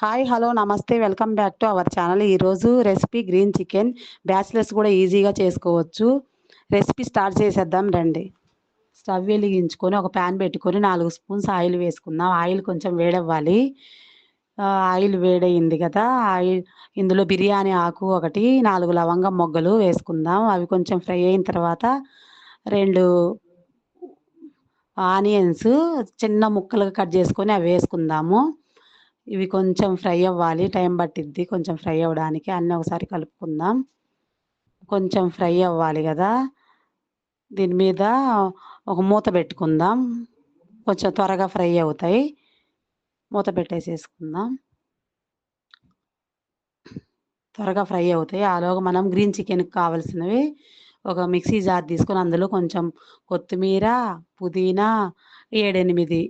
Hi hello నమస్తే. Welcome back to our channel. ఈరోజు recipe green chicken. Bachelors కూడా ఈజీగా చేసుకోవచ్చు. రెసిపీ స్టార్ట్ చేసేద్దాం రండి. స్టవ్ వెలిగించుకొని ఒక ప్యాన్ పెట్టుకొని నాలుగు స్పూన్స్ ఆయిల్ వేసుకుందాం. ఆయిల్ కొంచెం వేడవ్వాలి. ఆయిల్ వేడయింది కదా. ఆయిల్ ఇందులో బిర్యానీ ఆకు ఒకటి నాలుగు లవంగం మొగ్గలు వేసుకుందాం. అవి కొంచెం ఫ్రై అయిన తర్వాత రెండు ఆనియన్స్ చిన్న ముక్కలుగా కట్ చేసుకొని అవి వేసుకుందాము. ఇవి కొంచెం ఫ్రై అవ్వాలి. టైం పట్టిద్ది కొంచెం ఫ్రై అవ్వడానికి. అన్నీ ఒకసారి కలుపుకుందాం. కొంచెం ఫ్రై అవ్వాలి కదా. దీని మీద ఒక మూత పెట్టుకుందాం. కొంచెం త్వరగా ఫ్రై అవుతాయి. మూత పెట్టేసేసుకుందాం. త్వరగా ఫ్రై అవుతాయి. ఆలోగా మనం గ్రీన్ చికెన్కి కావాల్సినవి ఒక మిక్సీ జార్ తీసుకొని అందులో కొంచెం కొత్తిమీర పుదీనా ఏడెనిమిది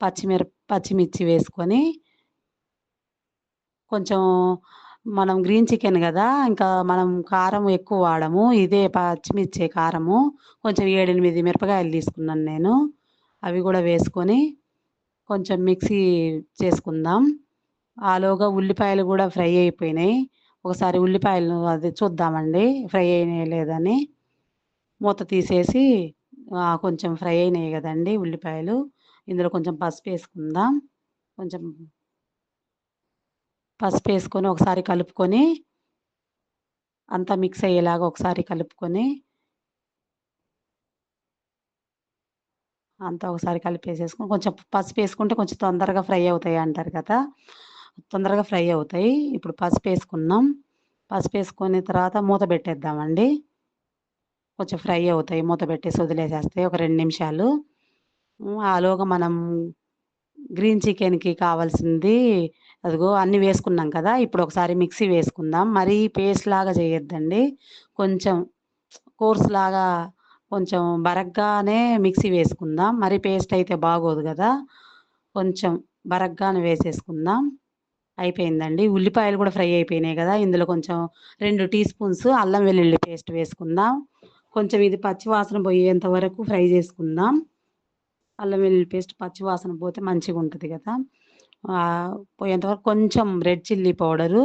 పచ్చిమిర పచ్చిమిర్చి వేసుకొని కొంచెం మనం గ్రీన్ చికెన్ కదా ఇంకా మనం కారం ఎక్కువ వాడము. ఇదే పచ్చిమిర్చి కారము. కొంచెం ఏడెనిమిది మిరపకాయలు తీసుకున్నాను నేను. అవి కూడా వేసుకొని కొంచెం మిక్సీ చేసుకుందాం. ఆలోగా ఉల్లిపాయలు కూడా ఫ్రై అయిపోయినాయి. ఒకసారి ఉల్లిపాయలు అది చూద్దామండి ఫ్రై అయినాయి లేదని మూత తీసేసి కొంచెం ఫ్రై అయినాయి కదండి ఉల్లిపాయలు. ఇందులో కొంచెం పసుపు వేసుకుందాం. కొంచెం పసుపు వేసుకొని ఒకసారి కలుపుకొని అంతా మిక్స్ అయ్యేలాగా ఒకసారి కలుపుకొని అంతా ఒకసారి కలిపేసేసుకొని కొంచెం పసుపు వేసుకుంటే కొంచెం తొందరగా ఫ్రై అవుతాయి అంటారు కదా. తొందరగా ఫ్రై అవుతాయి. ఇప్పుడు పసుపు వేసుకున్నాం. పసుపు వేసుకున్న తర్వాత మూత పెట్టేద్దామండి. కొంచెం ఫ్రై అవుతాయి. మూత పెట్టేసి వదిలేసేస్తాయి. ఒక రెండు నిమిషాలు. ఆలోగా మనం గ్రీన్ చికెన్కి కావాల్సింది అదిగో అన్నీ వేసుకున్నాం కదా ఇప్పుడు ఒకసారి మిక్సీ వేసుకుందాం. మరీ పేస్ట్ లాగా చేయొద్దండి. కొంచెం కోర్స్ లాగా కొంచెం బరగ్గానే మిక్సీ వేసుకుందాం. మరి పేస్ట్ అయితే బాగోదు కదా కొంచెం బరగ్గానే వేసేసుకుందాం. అయిపోయిందండి. ఉల్లిపాయలు కూడా ఫ్రై అయిపోయినాయి కదా ఇందులో కొంచెం రెండు టీ స్పూన్స్ అల్లం వెల్లుల్లి పేస్ట్ వేసుకుందాం. కొంచెం ఇది పచ్చివాసన పోయేంత వరకు ఫ్రై చేసుకుందాం. అల్లం వెల్లుల్లి పేస్ట్ పచ్చివాసన పోతే మంచిగా ఉంటుంది కదా. పోయేంతవరకు కొంచెం రెడ్ చిల్లీ పౌడరు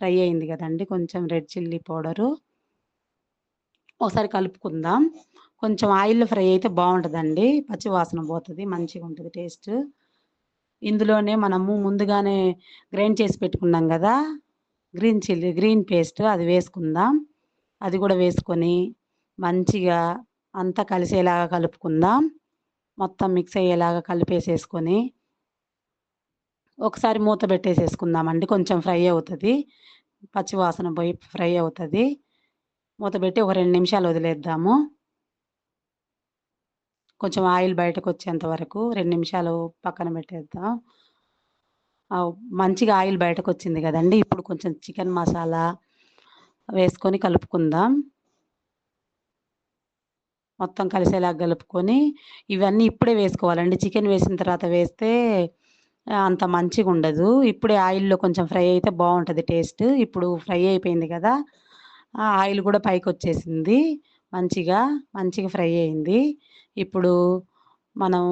ఫ్రై అయింది కదండి కొంచెం రెడ్ చిల్లీ పౌడరు. ఒకసారి కలుపుకుందాం. కొంచెం ఆయిల్లో ఫ్రై అయితే బాగుంటుందండి పచ్చివాసన పోతుంది మంచిగా ఉంటుంది టేస్ట్. ఇందులోనే మనము ముందుగానే గ్రైండ్ చేసి పెట్టుకున్నాం కదా గ్రీన్ చిల్లీ గ్రీన్ పేస్ట్ అది వేసుకుందాం. అది కూడా వేసుకొని మంచిగా అంతా కలిసేలాగా కలుపుకుందాం. మొత్తం మిక్స్ అయ్యేలాగా కలిపేసేసుకొని ఒకసారి మూత పెట్టేసేసుకుందామండి. కొంచెం ఫ్రై అవుతుంది. పచ్చివాసన పోయి ఫ్రై అవుతుంది. మూత పెట్టి ఒక రెండు నిమిషాలు వదిలేద్దాము. కొంచెం ఆయిల్ బయటకు వచ్చేంత వరకు రెండు నిమిషాలు పక్కన పెట్టేద్దాం. మంచిగా ఆయిల్ బయటకు వచ్చింది కదండి. ఇప్పుడు కొంచెం చికెన్ మసాలా వేసుకొని కలుపుకుందాం. మొత్తం కలిసేలా కలుపుకొని ఇవన్నీ ఇప్పుడే వేసుకోవాలండి. చికెన్ వేసిన తర్వాత వేస్తే అంత మంచిగా ఉండదు ఇప్పుడే ఆయిల్లో కొంచెం ఫ్రై అయితే బాగుంటుంది టేస్ట్. ఇప్పుడు ఫ్రై అయిపోయింది కదా ఆ ఆయిల్ కూడా పైకి వచ్చేసింది మంచిగా మంచిగా ఫ్రై అయింది. ఇప్పుడు మనం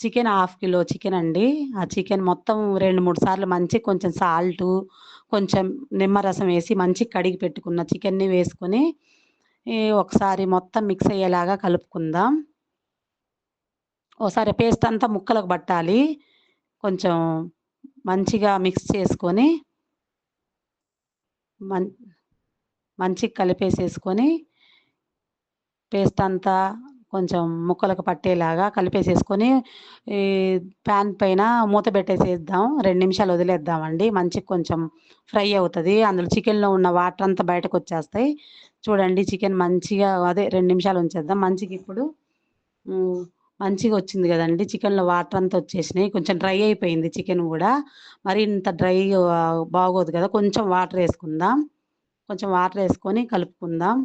చికెన్ హాఫ్ కిలో చికెన్ అండి. ఆ చికెన్ మొత్తం రెండు మూడు సార్లు మంచిగా కొంచెం సాల్ట్ కొంచెం నిమ్మరసం వేసి మంచిగా కడిగి పెట్టుకున్న చికెన్ని వేసుకొని ఒకసారి మొత్తం మిక్స్ అయ్యేలాగా కలుపుకుందాం. ఒకసారి పేస్ట్ అంతా ముక్కలకు పట్టాలి. కొంచెం మంచిగా మిక్స్ చేసుకొని మం మంచిగా కలిపేసేసుకొని పేస్ట్ అంతా కొంచెం ముక్కలకు పట్టేలాగా కలిపేసేసుకొని ఈ ప్యాన్ పైన మూత పెట్టేసేద్దాం. రెండు నిమిషాలు వదిలేద్దామండి. మంచి కొంచెం ఫ్రై అవుతుంది. అందులో చికెన్లో ఉన్న వాటర్ అంతా బయటకు వచ్చేస్తాయి. చూడండి చికెన్ మంచిగా అదే రెండు నిమిషాలు ఉంచేద్దాం. మంచిగా ఇప్పుడు మంచిగా వచ్చింది కదండి. చికెన్లో వాటర్ అంతా వచ్చేసినాయి. కొంచెం డ్రై అయిపోయింది చికెన్ కూడా. మరి ఇంత డ్రై బాగోదు కదా. కొంచెం వాటర్ వేసుకుందాం. కొంచెం వాటర్ వేసుకొని కలుపుకుందాం.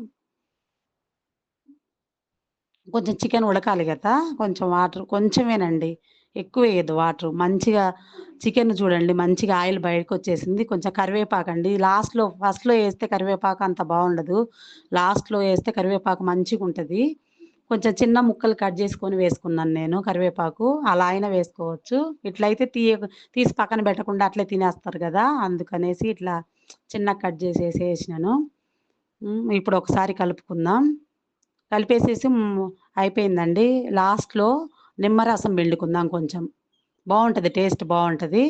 కొంచెం చికెన్ ఉడకాలి కదా. కొంచెం వాటర్ కొంచెమేనండి. ఎక్కువ వేయద్దు వాటర్. మంచిగా చికెన్ చూడండి. మంచిగా ఆయిల్ బయటకు వచ్చేసింది కొంచెం కరివేపాకు అండి. లాస్ట్లో ఫస్ట్లో వేస్తే కరివేపాకు అంత బాగుండదు. లాస్ట్లో వేస్తే కరివేపాకు మంచిగా ఉంటుంది కొంచెం చిన్న ముక్కలు కట్ చేసుకొని వేసుకున్నాను నేను కరివేపాకు. అలా అయినా వేసుకోవచ్చు. ఇట్లయితే తీయ తీసి పక్కన పెట్టకుండా అట్లే తినేస్తారు కదా అందుకనేసి ఇట్లా చిన్న కట్ చేసేసి వేసినాను. ఇప్పుడు ఒకసారి కలుపుకుందాం. కలిపేసేసి అయిపోయిందండి. లాస్ట్లో నిమ్మరసం పిండుకుందాం కొంచెం. బాగుంటుంది టేస్ట్ బాగుంటుంది.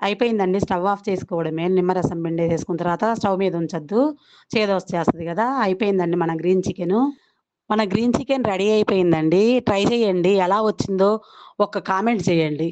అయిపోయిందండి స్టవ్ ఆఫ్ చేసుకోవడమే. నిమ్మరసం పిండేసేసుకున్న తర్వాత స్టవ్ మీద ఉంచొద్దు. చేదొచ్చేస్తుంది కదా అయిపోయిందండి మన గ్రీన్ చికెన్. మన గ్రీన్ చికెన్ రెడీ అయిపోయిందండి. ట్రై చేయండి. ఎలా వచ్చిందో ఒక కామెంట్ చేయండి.